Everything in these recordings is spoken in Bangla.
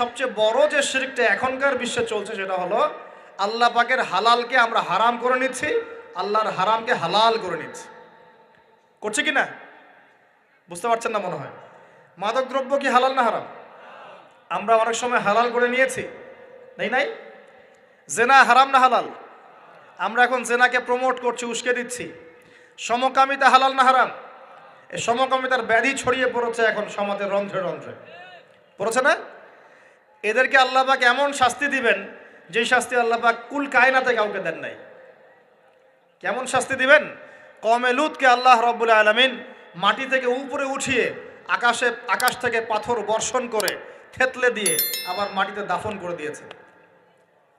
সবচেয়ে বড় যে শিরিকটা এখনকার বিশ্বে চলছে সেটা হলো, আল্লাহ পাকের হালালকে আমরা হারাম করে নিচ্ছি, আল্লাহর হারামকে হালাল করে নিচ্ছি। করছে কি না? বুঝতে পারছেন না মনে হয়? মাদক দ্রব্য কি হালাল না হারাম? আমরা অনেক সময় হালাল করে নিয়েছি, নেই নাই? জেনা হারাম না হালাল? আমরা এখন জেনাকে প্রমোট করছি, উস্কে দিচ্ছি। সমকামিতা হালাল না হারাম? এই সমকামিতার ব্যাধি ছড়িয়ে পড়েছে এখন সমাজের রন্ধ্রে রন্ধ্রে। পড়েছে না? এদেরকে আল্লাহবাক এমন শাস্তি দিবেন যেই শাস্তি আল্লাহবাক কুল কায়নাতে কাউকে দেন নাই। কেমন শাস্তি দিবেন? কমে লুতকে আল্লাহ রব্বুল আলমিন মাটি থেকে উপরে উঠিয়ে আকাশে, আকাশ থেকে পাথর বর্ষণ করে থেতলে দিয়ে আবার মাটিতে দাফন করে দিয়েছে।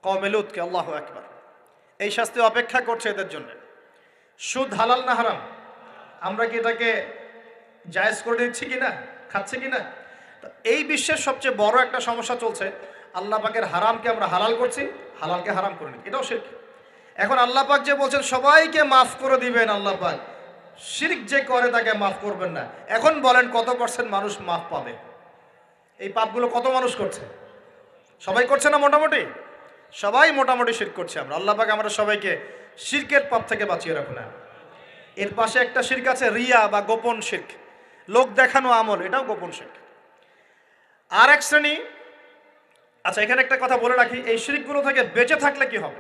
কমে লুতকে আল্লাহ একবার এই শাস্তি অপেক্ষা করছে এদের জন্য। সুদ হালাল না হারাম? আমরা কি এটাকে জায়েজ করে দিচ্ছি কি না খাচ্ছি কি না তো এই বিশ্বের সবচেয়ে বড় একটা সমস্যা চলছে, আল্লাহ পাকের হারামকে আমরা হালাল করছি, হালালকে হারাম করে নিই এটাও শিরক। এখন আল্লাহ পাক যে বলছেন, সবাইকে মাফ করে দিবেন আল্লাহ পাক। শিরিক যে করে তাকে মাফ করবেন না। এখন বলেন, কত পার্সেন্ট মানুষ মাফ পাবে? এই পাপগুলো কত মানুষ করছে? সবাই করছে না মোটামুটি? সবাই মোটামুটি শির করছে আমরা। আল্লাহ পাক আমরা সবাইকে শিরকের পাপ থেকে বাঁচিয়ে রাখুন। এর পাশে একটা শির্ক আছে, রিয়া বা গোপন শির্ক। লোক দেখানো আমল, এটাও গোপন শির্ক। আর এক শ্রেণি। আচ্ছা এখানে একটা কথা বলে রাখি, এই শিরিকগুলো থেকে বেঁচে থাকলে কি হবে?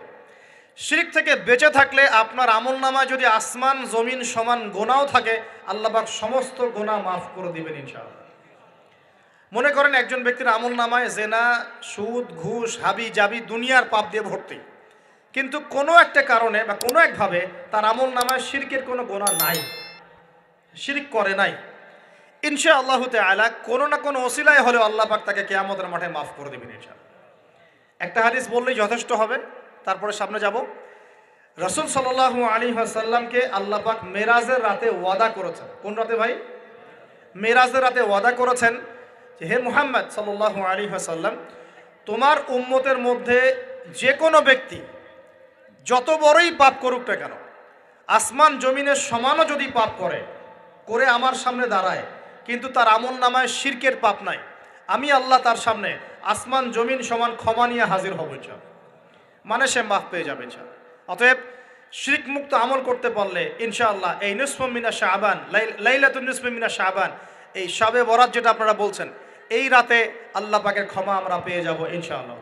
শিরিক থেকে বেঁচে থাকলে আপনার আমল নামায় যদি আসমান, জমিন সমান গোনাও থাকে আল্লাহবাক সমস্ত গোনা মাফ করে দিবেন ইনশাআল্লাহ। মনে করেন একজন ব্যক্তির আমল নামায় জেনা, সুদ, ঘুষ, হাবি, জাবি দুনিয়ার পাপ দিয়ে ভর্তি। কিন্তু কোনো একটা কারণে বা কোনো একভাবে তার আমল নামায় শিরকের কোনো গোনা নাই। শিরিক করে নাই। ইনশা আল্লাহ আলা কোনো না কোনো ওসিলায় হলেও আল্লাহ পাক তাকে কেয়ামতের মাঠে মাফ করে দেবেন ইনশা একটা হাদিস বললেই যথেষ্ট হবে, তারপরে সামনে যাব। রসুল সাল্লাহ আলী সাল্লামকে আল্লাহ পাক মেরাজের রাতে ওয়াদা করেছেন। কোন রাতে ভাই? মেরাজের রাতে ওয়াদা করেছেন যে, হে মুহাম্মদ সাল্লাহ আলী সাল্লাম তোমার উম্মতের মধ্যে যে কোনো ব্যক্তি, যত বড়ই পাপ করুক না কেন, আসমান জমিনের সমানও যদি পাপ করে করে আমার সামনে দাঁড়ায় কিন্তু তার আমল নামায় শিরকের পাপ নাই। আমি আল্লাহ তার সামনে আসমান, জমিন সমান ক্ষমা নিয়ে হাজির হব ইনশাল মানে সে মাফ পেয়ে যাবে ইনশাল অতএব শিরিক মুক্ত আমল করতে পারলে, ইনশাআল্লাহ, এই নুসমিনা শাহবান লাইলাতুল নুসমিনা শাহবান এই সবে বরাত যেটা আপনারা বলছেন, এই রাতে আল্লাহ পাকের ক্ষমা আমরা পেয়ে যাব, ইনশাআল্লাহ।